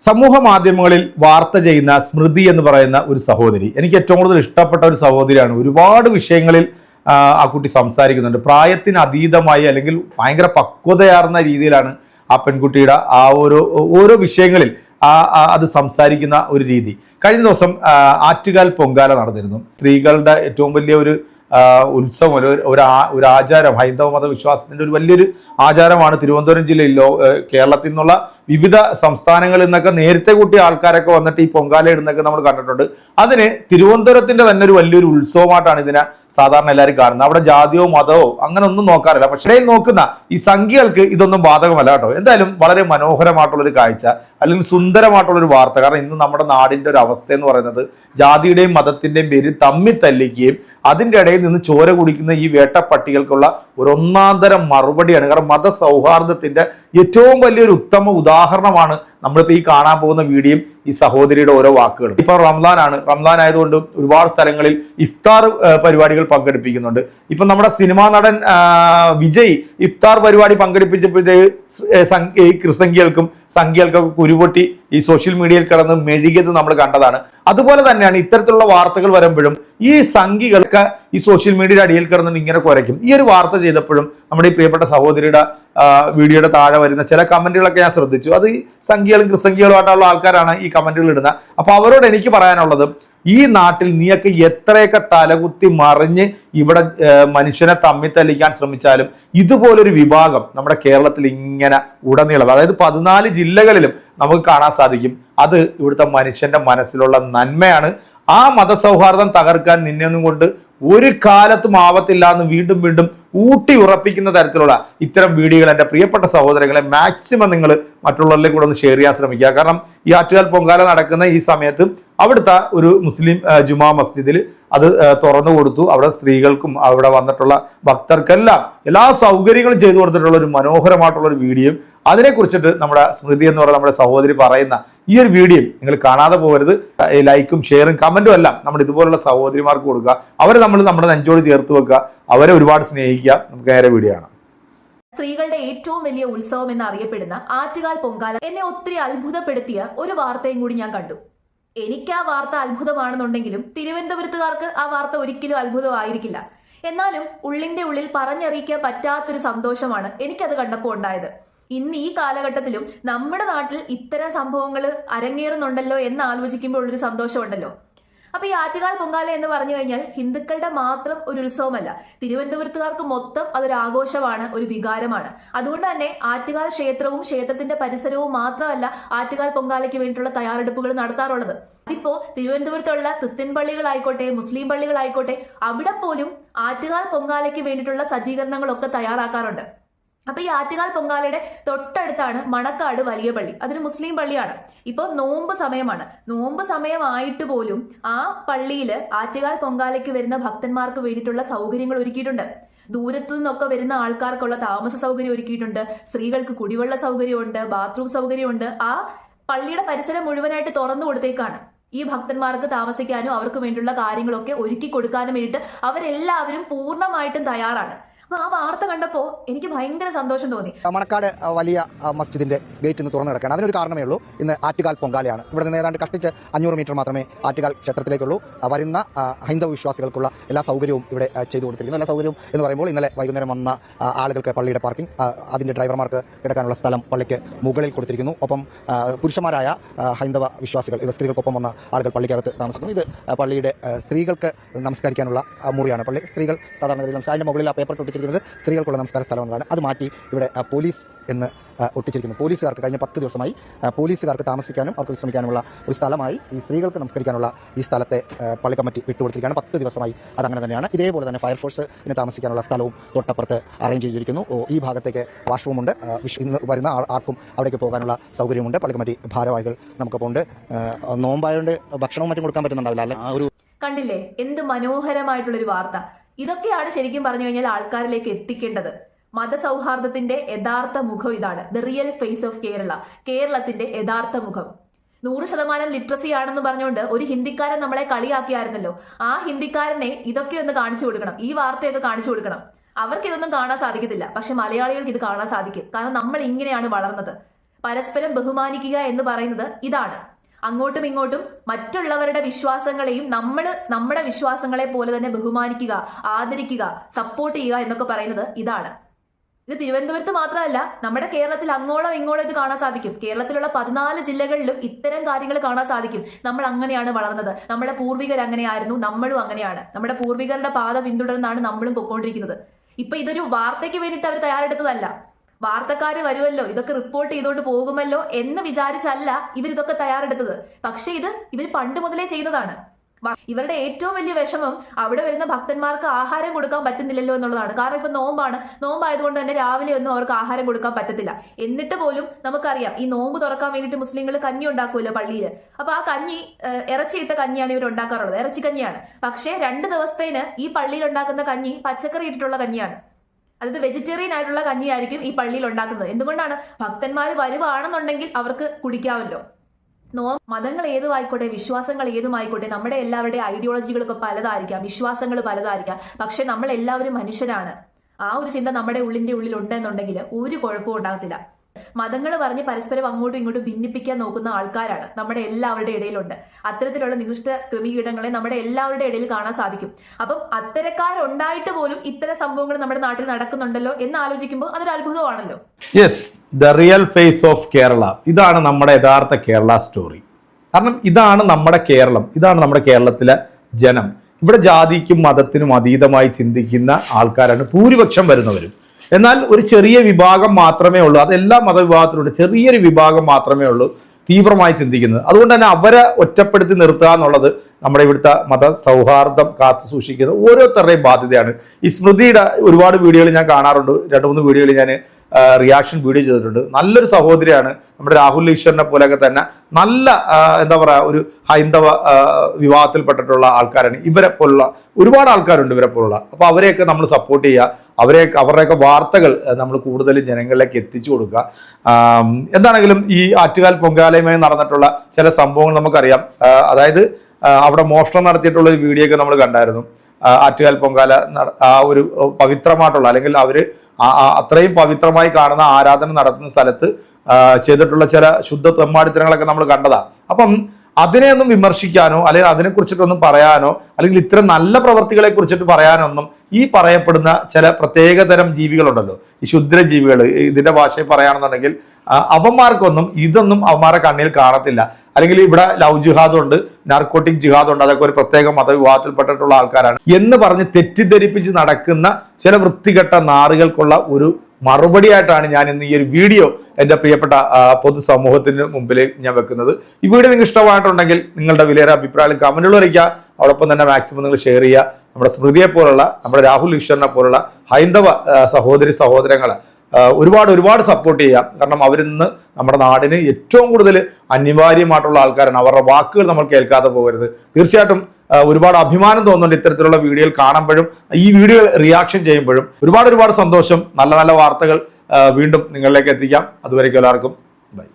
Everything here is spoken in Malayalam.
സമൂഹ മാധ്യമങ്ങളിൽ വാർത്ത ചെയ്യുന്ന സ്മൃതി എന്ന് പറയുന്ന ഒരു സഹോദരി. എനിക്ക് ഏറ്റവും കൂടുതൽ ഇഷ്ടപ്പെട്ട ഒരു സഹോദരിയാണ്. ഒരുപാട് വിഷയങ്ങളിൽ ആ, കുട്ടി സംസാരിക്കുന്നുണ്ട്. പ്രായത്തിന് അതീതമായി അല്ലെങ്കിൽ ഭയങ്കര പക്വതയാർന്ന രീതിയിലാണ് ആ പെൺകുട്ടിയുടെ ആ ഓരോ ഓരോ വിഷയങ്ങളിൽ ആ അത് സംസാരിക്കുന്ന ഒരു രീതി. കഴിഞ്ഞ ദിവസം ആറ്റുകാൽ പൊങ്കാല നടന്നിരുന്നു. സ്ത്രീകളുടെ ഏറ്റവും വലിയ ഒരു ഉത്സവം ഒരു ഒരു ആചാരം ഹൈന്ദവ മതവിശ്വാസത്തിന്റെ ഒരു വലിയൊരു ആചാരമാണ് തിരുവനന്തപുരം ജില്ലയിൽ കേരളത്തിൽ നിന്നുള്ള വിവിധ സംസ്ഥാനങ്ങളിൽ നിന്നൊക്കെ നേരത്തെ കൂട്ടിയ ആൾക്കാരൊക്കെ വന്നിട്ട് ഈ പൊങ്കാല ഇടുന്നൊക്കെ നമ്മൾ കണ്ടിട്ടുണ്ട്. അതിന് തിരുവനന്തപുരത്തിന്റെ തന്നെ ഒരു വലിയൊരു ഉത്സവമായിട്ടാണ് ഇതിനെ സാധാരണ എല്ലാവരും കാണുന്നത്. അവിടെ ജാതിയോ മതമോ അങ്ങനെ ഒന്നും നോക്കാറില്ല. പക്ഷേ ഇടയിൽ നോക്കുന്ന ഈ സംഖ്യകൾക്ക് ഇതൊന്നും ബാധകമല്ല കേട്ടോ. എന്തായാലും വളരെ മനോഹരമായിട്ടുള്ളൊരു കാഴ്ച അല്ലെങ്കിൽ സുന്ദരമായിട്ടുള്ളൊരു വാർത്ത. കാരണം ഇന്ന് നമ്മുടെ നാടിന്റെ ഒരു അവസ്ഥ എന്ന് പറയുന്നത് ജാതിയുടെയും മതത്തിന്റെയും പേര് തമ്മി തല്ലിക്കുകയും അതിന്റെ ഇടയിൽ നിന്ന് ചോര കുടിക്കുന്ന ഈ വേട്ടപ്പട്ടികൾക്കുള്ള ഒരു ഒന്നാന്തരം മറുപടിയാണ്. കാരണം മതസൗഹാർദ്ദത്തിന്റെ ഏറ്റവും വലിയൊരു ഉത്തമ ഉദാഹരണമാണ് നമ്മളിപ്പോൾ ഈ കാണാൻ പോകുന്ന വീഡിയോയും ഈ സഹോദരിയുടെ ഓരോ വാക്കുകളും. ഇപ്പോൾ റംസാനാണ്. റംസാൻ ആയതുകൊണ്ട് ഒരുപാട് സ്ഥലങ്ങളിൽ ഇഫ്താർ പരിപാടികൾ പങ്കെടുപ്പിക്കുന്നുണ്ട്. ഇപ്പം നമ്മുടെ സിനിമാ നടൻ വിജയ് ഇഫ്താർ പരിപാടി പങ്കെടുപ്പിച്ചപ്പോഴത്തേക്ക് ഈ ക്രിസംഖ്യകൾക്കും സംഖ്യകൾക്കൊക്കെ കുരുപൊട്ടി ഈ സോഷ്യൽ മീഡിയയിൽ കിടന്ന് മെഴുകിയത് നമ്മൾ കണ്ടതാണ്. അതുപോലെ തന്നെയാണ് ഇത്തരത്തിലുള്ള വാർത്തകൾ വരുമ്പോഴും ഈ സംഖ്യകൾക്ക് ഈ സോഷ്യൽ മീഡിയയുടെ അടിയിൽ കിടന്നിട്ട് ഇങ്ങനെ കുരയ്ക്കും ഈ ഒരു വാർത്ത ചെയ്തപ്പോഴും നമ്മുടെ ഈ പ്രിയപ്പെട്ട സഹോദരിയുടെ വീഡിയോയുടെ താഴെ വരുന്ന ചില കമന്റുകളൊക്കെ ഞാൻ ശ്രദ്ധിച്ചു. അത് ഈ സംഖ്യകളും ക്രിസംഖ്യകളുമായിട്ടുള്ള ആൾക്കാരാണ് ഈ കമന്റുകൾ ഇടുന്നത്. അപ്പോൾ അവരോട് എനിക്ക് പറയാനുള്ളത് ഈ നാട്ടിൽ നീയൊക്കെ എത്രയൊക്കെ തലകുത്തി മറിഞ്ഞ് ഇവിടെ മനുഷ്യനെ തമ്മി തല്ലിക്കാൻ ശ്രമിച്ചാലും ഇതുപോലൊരു വിഭാഗം നമ്മുടെ കേരളത്തിൽ ഇങ്ങനെ ഉടനീളം അതായത് പതിനാല് ജില്ലകളിലും നമുക്ക് കാണാൻ സാധിക്കും. അത് ഇവിടുത്തെ മനുഷ്യന്റെ മനസ്സിലുള്ള നന്മയാണ്. ആ മതസൗഹാർദ്ദം തകർക്കാൻ നിന്നെയൊന്നും കൊണ്ട് ഒരു കാലത്തും ആവത്തില്ല എന്ന് വീണ്ടും വീണ്ടും ഊട്ടി ഉറപ്പിക്കുന്ന തരത്തിലുള്ള ഇത്തരം വീഡിയോകൾ എന്റെ പ്രിയപ്പെട്ട സഹോദരങ്ങളെ മാക്സിമം നിങ്ങൾ മറ്റുള്ളവരിലേക്ക് കൂടെ ഒന്ന് ഷെയർ ചെയ്യാൻ ശ്രമിക്കുക. കാരണം ഈ ആറ്റുകാൽ പൊങ്കാല നടക്കുന്ന ഈ സമയത്ത് അവിടുത്തെ ഒരു മുസ്ലിം ജുമാ മസ്ജിദിൽ അത് തുറന്നു കൊടുത്തു. അവിടെ സ്ത്രീകൾക്കും അവിടെ വന്നിട്ടുള്ള ഭക്തർക്കെല്ലാം എല്ലാ സൗകര്യങ്ങളും ചെയ്തു കൊടുത്തിട്ടുള്ള ഒരു മനോഹരമായിട്ടുള്ള ഒരു വീഡിയോ. അതിനെക്കുറിച്ചിട്ട് നമ്മുടെ സ്മൃതി എന്ന് പറയുന്ന നമ്മുടെ സഹോദരി പറയുന്ന ഈ ഒരു വീഡിയോ നിങ്ങൾ കാണാതെ പോകരുത്. ലൈക്കും ഷെയറും കമന്റും എല്ലാം നമ്മുടെ ഇതുപോലുള്ള സഹോദരിമാർക്ക് കൊടുക്കുക. അവരെ നമ്മൾ നമ്മുടെ നെഞ്ചോട് ചേർത്ത് വെക്കുക. അവരെ ഒരുപാട് സ്നേഹിക്കുക. നമുക്ക് നേരെ വീഡിയോ ആണ് സ്ത്രീകളുടെ ഏറ്റവും വലിയ ഉത്സവം എന്നറിയപ്പെടുന്ന ആറ്റുകാൽ പൊങ്കാല എന്നെ ഒത്തിരി അത്ഭുതപ്പെടുത്തിയ ഒരു വാർത്തയും കൂടി ഞാൻ കണ്ടു. എനിക്ക് ആ വാർത്ത അത്ഭുതമാണെന്നുണ്ടെങ്കിലും തിരുവനന്തപുരത്തുകാർക്ക് ആ വാർത്ത ഒരിക്കലും അത്ഭുതമായിരിക്കില്ല. എന്നാലും ഉള്ളിന്റെ ഉള്ളിൽ പറഞ്ഞറിയിക്കാൻ പറ്റാത്തൊരു സന്തോഷമാണ് എനിക്കത് കണ്ടപ്പോൾ ഉണ്ടായത്. ഇന്ന് ഈ കാലഘട്ടത്തിലും നമ്മുടെ നാട്ടിൽ ഇത്തരം സംഭവങ്ങൾ അരങ്ങേറുന്നുണ്ടല്ലോ എന്ന് ആലോചിക്കുമ്പോൾ ഉള്ളൊരു സന്തോഷമുണ്ടല്ലോ. അപ്പൊ ഈ ആറ്റുകാൽ പൊങ്കാല എന്ന് പറഞ്ഞു കഴിഞ്ഞാൽ ഹിന്ദുക്കളുടെ മാത്രം ഒരു ഉത്സവമല്ല. തിരുവനന്തപുരത്തുകാർക്ക് മൊത്തം അതൊരു ആഘോഷമാണ് ഒരു വികാരമാണ്. അതുകൊണ്ട് തന്നെ ആറ്റുകാൽ ക്ഷേത്രവും ക്ഷേത്രത്തിന്റെ പരിസരവും മാത്രമല്ല ആറ്റുകാൽ പൊങ്കാലയ്ക്ക് വേണ്ടിയിട്ടുള്ള തയ്യാറെടുപ്പുകൾ നടത്താറുള്ളത്. അതിപ്പോ തിരുവനന്തപുരത്തുള്ള ക്രിസ്ത്യൻ പള്ളികളായിക്കോട്ടെ മുസ്ലിം പള്ളികളായിക്കോട്ടെ അവിടെ പോലും ആറ്റുകാൽ പൊങ്കാലയ്ക്ക് വേണ്ടിയിട്ടുള്ള സജ്ജീകരണങ്ങളൊക്കെ തയ്യാറാക്കാറുണ്ട്. അപ്പൊ ഈ ആറ്റുകാൽ പൊങ്കാലയുടെ തൊട്ടടുത്താണ് മണക്കാട് വലിയ പള്ളി. അതൊരു മുസ്ലിം പള്ളിയാണ്. ഇപ്പൊ നോമ്പ് സമയമാണ്. നോമ്പ് സമയമായിട്ട് പോലും ആ പള്ളിയിൽ ആറ്റുകാൽ പൊങ്കാലയ്ക്ക് വരുന്ന ഭക്തന്മാർക്ക് വേണ്ടിയിട്ടുള്ള സൗകര്യങ്ങൾ ഒരുക്കിയിട്ടുണ്ട്. ദൂരത്തു നിന്നൊക്കെ വരുന്ന ആൾക്കാർക്കുള്ള താമസ സൗകര്യം ഒരുക്കിയിട്ടുണ്ട്. സ്ത്രീകൾക്ക് കുടിവെള്ള സൗകര്യമുണ്ട് ബാത്റൂം സൗകര്യമുണ്ട്. ആ പള്ളിയുടെ പരിസരം മുഴുവനായിട്ട് തുറന്നു കൊടുത്തേക്കാണ്. ഈ ഭക്തന്മാർക്ക് താമസിക്കാനും അവർക്ക് വേണ്ടിയുള്ള കാര്യങ്ങളൊക്കെ ഒരുക്കി കൊടുക്കാനും വേണ്ടിയിട്ട് അവരെല്ലാവരും പൂർണമായിട്ടും തയ്യാറാണ്. ആ വാർത്ത കണ്ടപ്പോ എനിക്ക് ഭയങ്കര സന്തോഷം തോന്നി. മണക്കാട് വലിയ മസ്ജിദിന്റെ ഗേറ്റ് ഇന്ന് തുറന്നു കിടക്കുകയാണ്. അതിനൊരു കാരണമേ ഉള്ളൂ. ഇന്ന് ആറ്റുകാൽ പൊങ്കാലയാണ്. ഇവിടെ നിന്ന് ഏതാണ്ട് കഷ്ടിച്ച് അഞ്ഞൂറ് മീറ്റർ മാത്രമേ ആറ്റുകാൽ ക്ഷേത്രത്തിലേക്കുള്ളൂ. വരുന്ന ഹൈന്ദവ വിശ്വാസികൾക്കുള്ള എല്ലാ സൗകര്യവും ഇവിടെ ചെയ്തു കൊടുത്തിരിക്കുന്നു. എല്ലാ സൗകര്യവും എന്ന് പറയുമ്പോൾ ഇന്നലെ വൈകുന്നേരം വന്ന ആളുകൾക്ക് പള്ളിയുടെ പാർക്കിംഗ് അതിന്റെ ഡ്രൈവർമാർക്ക് കിടക്കാനുള്ള സ്ഥലം പള്ളിക്ക് മുകളിൽ കൊടുത്തിരിക്കുന്നു. ഒപ്പം പുരുഷന്മാരായ ഹൈന്ദവ വിശ്വാസികൾ ഇവ സ്ത്രീകൾക്കൊപ്പം വന്ന ആളുകൾ പള്ളിക്കകത്ത് താമസിക്കുന്നു. ഇത് പള്ളിയുടെ സ്ത്രീകൾക്ക് നമസ്കരിക്കാനുള്ള മുറിയാണ്. പള്ളി സ്ത്രീകൾ സാധാരണ ഗതിയിൽ നമസ്കാരം. അതിന്റെ മുകളിൽ ആ പേപ്പർ ഒട്ടിച്ചിരിക്കുന്നത് സ്ത്രീകൾക്കുള്ള നമസ്കാര സ്ഥലം എന്നതാണ് അത് മാറ്റി ഇവിടെ പോലീസ് എന്ന് ഒട്ടിച്ചിരിക്കുന്നു. പോലീസുകാർക്ക് കഴിഞ്ഞ പത്ത് ദിവസമായി പോലീസുകാർക്ക് താമസിക്കാനും അവർക്ക് വിശ്രമിക്കാനുമുള്ള ഒരു സ്ഥലമായി ഈ സ്ത്രീകൾക്ക് നമസ്കരിക്കാനുള്ള ഈ സ്ഥലത്തെ പള്ളി കമ്മിറ്റി വിട്ടുകൊടുത്തിരിക്കുകയാണ്. പത്ത് ദിവസമായി അതങ്ങനെ തന്നെയാണ്. ഇതേപോലെ തന്നെ ഫയർഫോഴ്സിന് താമസിക്കാനുള്ള സ്ഥലവും തൊട്ടപ്പുറത്ത് അറേഞ്ച് ചെയ്തിരിക്കുന്നു. ഈ ഭാഗത്തേക്ക് വാഷ്റൂമുണ്ട്. ഇന്ന് വരുന്ന ആർക്കും അവിടേക്ക് പോകാനുള്ള സൗകര്യമുണ്ട്. പള്ളി കമ്മിറ്റി ഭാരവാഹികൾ നമുക്കിപ്പോൾ ഉണ്ട് നോമ്പായതുകൊണ്ട് ഭക്ഷണവും മറ്റും കൊടുക്കാൻ പറ്റുന്നുണ്ടാവില്ല അല്ലെ? ആ ഒരു കണ്ടില്ലേ? എന്ത് മനോഹരമായിട്ടുള്ളൊരു വാർത്ത. ഇതൊക്കെയാണ് ശരിക്കും പറഞ്ഞു കഴിഞ്ഞാൽ ആൾക്കാരിലേക്ക് എത്തിക്കേണ്ടത്. മതസൗഹാർദ്ദത്തിന്റെ യഥാർത്ഥ മുഖം ഇതാണ്. The real face of Kerala കേരളത്തിന്റെ യഥാർത്ഥ മുഖം. നൂറ് ശതമാനം ലിറ്ററസി ആണെന്ന് പറഞ്ഞുകൊണ്ട് ഒരു ഹിന്ദിക്കാരൻ നമ്മളെ കളിയാക്കിയായിരുന്നല്ലോ. ആ ഹിന്ദിക്കാരനെ ഇതൊക്കെ ഒന്ന് കാണിച്ചു കൊടുക്കണം. ഈ വാർത്തയൊക്കെ കാണിച്ചു കൊടുക്കണം. അവർക്ക് ഇതൊന്നും കാണാൻ സാധിക്കത്തില്ല. പക്ഷെ മലയാളികൾക്ക് ഇത് കാണാൻ സാധിക്കും. കാരണം നമ്മൾ ഇങ്ങനെയാണ് വളർന്നത്. പരസ്പരം ബഹുമാനിക്കുക എന്ന് പറയുന്നത് ഇതാണ്. അങ്ങോട്ടും ഇങ്ങോട്ടും മറ്റുള്ളവരുടെ വിശ്വാസങ്ങളെയും നമ്മൾ നമ്മുടെ വിശ്വാസങ്ങളെ പോലെ തന്നെ ബഹുമാനിക്കുക ആദരിക്കുക സപ്പോർട്ട് ചെയ്യുക എന്നൊക്കെ പറയുന്നത് ഇതാണ്. ഇത് തിരുവനന്തപുരത്ത് മാത്രമല്ല നമ്മുടെ കേരളത്തിൽ അങ്ങോളം ഇങ്ങോളം ഇത് കാണാൻ സാധിക്കും. കേരളത്തിലുള്ള പതിനാല് ജില്ലകളിലും ഇത്തരം കാര്യങ്ങൾ കാണാൻ സാധിക്കും. നമ്മൾ അങ്ങനെയാണ് വളർന്നത്. നമ്മുടെ പൂർവികർ അങ്ങനെയായിരുന്നു നമ്മളും അങ്ങനെയാണ്. നമ്മുടെ പൂർവികരുടെ പാത പിന്തുടർന്നാണ് നമ്മളും പൊക്കോണ്ടിരിക്കുന്നത്. ഇപ്പൊ ഇതൊരു വാർത്തയ്ക്ക് വേണ്ടിയിട്ട് അവർ തയ്യാറെടുത്തതല്ല. വാർത്തക്കാര് വരുമല്ലോ ഇതൊക്കെ റിപ്പോർട്ട് ചെയ്തോണ്ട് പോകുമല്ലോ എന്ന് വിചാരിച്ചല്ല ഇവരിതൊക്കെ തയ്യാറെടുത്തത്. പക്ഷെ ഇത് ഇവർ പണ്ട് മുതലേ ചെയ്തതാണ്. ഇവരുടെ ഏറ്റവും വലിയ വിഷമം അവിടെ വരുന്ന ഭക്തന്മാർക്ക് ആഹാരം കൊടുക്കാൻ പറ്റുന്നില്ലല്ലോ എന്നുള്ളതാണ്. കാരണം ഇപ്പൊ നോമ്പാണ്. നോമ്പായതുകൊണ്ട് തന്നെ രാവിലെ ഒന്നും അവർക്ക് ആഹാരം കൊടുക്കാൻ പറ്റത്തില്ല. എന്നിട്ട് പോലും നമുക്കറിയാം ഈ നോമ്പ് തുറക്കാൻ വേണ്ടിയിട്ട് മുസ്ലിങ്ങൾ കഞ്ഞി ഉണ്ടാക്കുമല്ലോ പള്ളിയിൽ അപ്പൊ ആ കഞ്ഞി ഇറച്ചിയിട്ട കഞ്ഞിയാണ് ഇവർ ഉണ്ടാക്കാറുള്ളത്. ഇറച്ചി കഞ്ഞിയാണ് പക്ഷേ രണ്ട് ദിവസത്തേന് ഈ പള്ളിയിൽ ഉണ്ടാക്കുന്ന കഞ്ഞി പച്ചക്കറി ഇട്ടിട്ടുള്ള കഞ്ഞിയാണ്. അതായത് വെജിറ്റേറിയൻ ആയിട്ടുള്ള കഞ്ഞിയായിരിക്കും ഈ പള്ളിയിൽ ഉണ്ടാക്കുന്നത്. എന്തുകൊണ്ടാണ്? ഭക്തന്മാർ വരുവാണെന്നുണ്ടെങ്കിൽ അവർക്ക് കുടിക്കാമല്ലോ. നോ മതങ്ങൾ ഏതുമായിക്കോട്ടെ വിശ്വാസങ്ങൾ ഏതുമായിക്കോട്ടെ നമ്മുടെ എല്ലാവരുടെയും ഐഡിയോളജികളൊക്കെ പലതായിരിക്കാം വിശ്വാസങ്ങൾ പലതായിരിക്കാം. പക്ഷെ നമ്മൾ എല്ലാവരും മനുഷ്യരാണ്. ആ ഒരു ചിന്ത നമ്മുടെ ഉള്ളിന്റെ ഉള്ളിൽ ഉണ്ടെന്നുണ്ടെങ്കിൽ ഒരു കുഴപ്പവും ഉണ്ടാകത്തില്ല. മതങ്ങൾ പറഞ്ഞ് പരസ്പരം അങ്ങോട്ടും ഇങ്ങോട്ടും ഭിന്നിപ്പിക്കാൻ നോക്കുന്ന ആൾക്കാരാണ് നമ്മുടെ എല്ലാവരുടെ ഇടയിലുണ്ട്. അത്തരത്തിലുള്ള നികൃഷ്ട ക്രിമികീടങ്ങളെ നമ്മുടെ എല്ലാവരുടെ ഇടയിൽ കാണാൻ സാധിക്കും. അപ്പം അത്തരക്കാരുണ്ടായിട്ട് പോലും ഇത്തരം സംഭവങ്ങൾ നമ്മുടെ നാട്ടിൽ നടക്കുന്നുണ്ടല്ലോ എന്ന് ആലോചിക്കുമ്പോൾ അതൊരു അത്ഭുതമാണല്ലോ. Yes the real face of Kerala ഇതാണ് നമ്മുടെ യഥാർത്ഥ കേരള സ്റ്റോറി കാരണം ഇതാണ് നമ്മുടെ കേരളം. ഇതാണ് നമ്മുടെ കേരളത്തിലെ ജനം. ഇവിടെ ജാതിക്കും മതത്തിനും അതീതമായി ചിന്തിക്കുന്ന ആൾക്കാരാണ് ഭൂരിപക്ഷം വരുന്നവരും. എന്നാൽ ഒരു ചെറിയ വിഭാഗം മാത്രമേ ഉള്ളൂ. അതെല്ലാ മതവിഭാഗത്തിലുണ്ട്. ചെറിയൊരു വിഭാഗം മാത്രമേ ഉള്ളൂ. തീവ്രമായി ചിന്തിക്കുന്നത്. അതുകൊണ്ട് തന്നെ അവരെ ഒറ്റപ്പെടുത്തി നിർത്തുക എന്നുള്ളത് നമ്മുടെ ഇവിടുത്തെ മത സൗഹാർദ്ദം കാത്തു സൂക്ഷിക്കുന്ന ഓരോരുത്തരുടെയും ബാധ്യതയാണ്. ഈ സ്മൃതിയുടെ ഒരുപാട് വീഡിയോകൾ ഞാൻ കാണാറുണ്ട്. രണ്ട് മൂന്ന് വീഡിയോകൾ ഞാൻ റിയാക്ഷൻ വീഡിയോ ചെയ്തിട്ടുണ്ട്. നല്ലൊരു സഹോദരിയാണ് നമ്മുടെ രാഹുൽ ഈശ്വരനെ പോലെയൊക്കെ തന്നെ നല്ല എന്താ പറയുക ഒരു ഹൈന്ദവ വിവാഹത്തിൽപ്പെട്ടിട്ടുള്ള ആൾക്കാരാണ്. ഇവരെ പോലുള്ള ഒരുപാട് ആൾക്കാരുണ്ട് ഇവരെ പോലുള്ള. അപ്പോൾ അവരെയൊക്കെ നമ്മൾ സപ്പോർട്ട് ചെയ്യുക. അവരെയൊക്കെ അവരുടെയൊക്കെ വാർത്തകൾ നമ്മൾ കൂടുതൽ ജനങ്ങളിലേക്ക് എത്തിച്ചു കൊടുക്കുക. എന്താണെങ്കിലും ഈ ആറ്റുകാൽ പൊങ്കാലയുമായി നടന്നിട്ടുള്ള ചില സംഭവങ്ങൾ നമുക്കറിയാം. അതായത് അവിടെ മോഷണം നടത്തിയിട്ടുള്ള ഒരു വീഡിയോ ഒക്കെ നമ്മൾ കണ്ടായിരുന്നു. ആറ്റുകാൽ പൊങ്കാല ആ ഒരു പവിത്രമായിട്ടുള്ള അല്ലെങ്കിൽ അവർ അത്രയും പവിത്രമായി കാണുന്ന ആരാധന നടത്തുന്ന സ്ഥലത്ത് ചെയ്തിട്ടുള്ള ചില ശുദ്ധ തെമ്മാടിത്തരങ്ങളൊക്കെ നമ്മൾ കണ്ടതാണ് അപ്പം അതിനെയൊന്നും വിമർശിക്കാനോ അല്ലെങ്കിൽ അതിനെക്കുറിച്ചിട്ടൊന്നും പറയാനോ അല്ലെങ്കിൽ ഇത്ര നല്ല പ്രവർത്തികളെ കുറിച്ചിട്ട് പറയാനൊന്നും ഈ പറയപ്പെടുന്ന ചില പ്രത്യേകതരം ജീവികളുണ്ടല്ലോ. ഈ ക്ഷുദ്ര ജീവികൾ ഇതിന്റെ ഭാഷയിൽ പറയുകയാണെന്നുണ്ടെങ്കിൽ അവന്മാർക്കൊന്നും ഇതൊന്നും അവന്മാരെ കണ്ണിൽ കാണത്തില്ല. അല്ലെങ്കിൽ ഇവിടെ ലവ് ജിഹാദ് ഉണ്ട് നാർക്കോട്ടിക് ജിഹാദുണ്ട് അതൊക്കെ ഒരു പ്രത്യേക മതവിഭാഗത്തിൽപ്പെട്ടിട്ടുള്ള ആൾക്കാരാണ് എന്ന് പറഞ്ഞ് തെറ്റിദ്ധരിപ്പിച്ച് നടക്കുന്ന ചില വൃത്തികെട്ട നാറുകൾക്കുള്ള ഒരു മറുപടിയായിട്ടാണ് ഞാൻ ഇന്ന് ഈ ഒരു വീഡിയോ എന്റെ പ്രിയപ്പെട്ട പൊതുസമൂഹത്തിന് മുമ്പിൽ ഞാൻ വെക്കുന്നത്. ഈ വീഡിയോ നിങ്ങൾക്ക് ഇഷ്ടമായിട്ടുണ്ടെങ്കിൽ നിങ്ങളുടെ വിലയേറെ അഭിപ്രായം കമന്റുകൾ അറിയിക്കുക. അതോടൊപ്പം തന്നെ മാക്സിമം നിങ്ങൾ ഷെയർ ചെയ്യുക. നമ്മുടെ സ്മൃതിയെ പോലുള്ള നമ്മുടെ രാഹുൽ ഈശ്വരനെ പോലുള്ള ഹൈന്ദവ സഹോദരി സഹോദരങ്ങളെ ഒരുപാട് ഒരുപാട് സപ്പോർട്ട് ചെയ്യാം. കാരണം അവരിന്ന് നമ്മുടെ നാടിന് ഏറ്റവും കൂടുതൽ അനിവാര്യമായിട്ടുള്ള ആൾക്കാരാണ്. അവരുടെ വാക്കുകൾ നമ്മൾ കേൾക്കാതെ പോകരുത്. തീർച്ചയായിട്ടും ഒരുപാട് അഭിമാനം തോന്നുന്നുണ്ട് ഇത്തരത്തിലുള്ള വീഡിയോകൾ കാണുമ്പോഴും ഈ വീഡിയോ റിയാക്ഷൻ ചെയ്യുമ്പോഴും. ഒരുപാട് ഒരുപാട് സന്തോഷം. നല്ല നല്ല വാർത്തകൾ വീണ്ടും നിങ്ങളിലേക്ക് എത്തിക്കാം. അതുവരേക്കും എല്ലാവർക്കും ബൈ.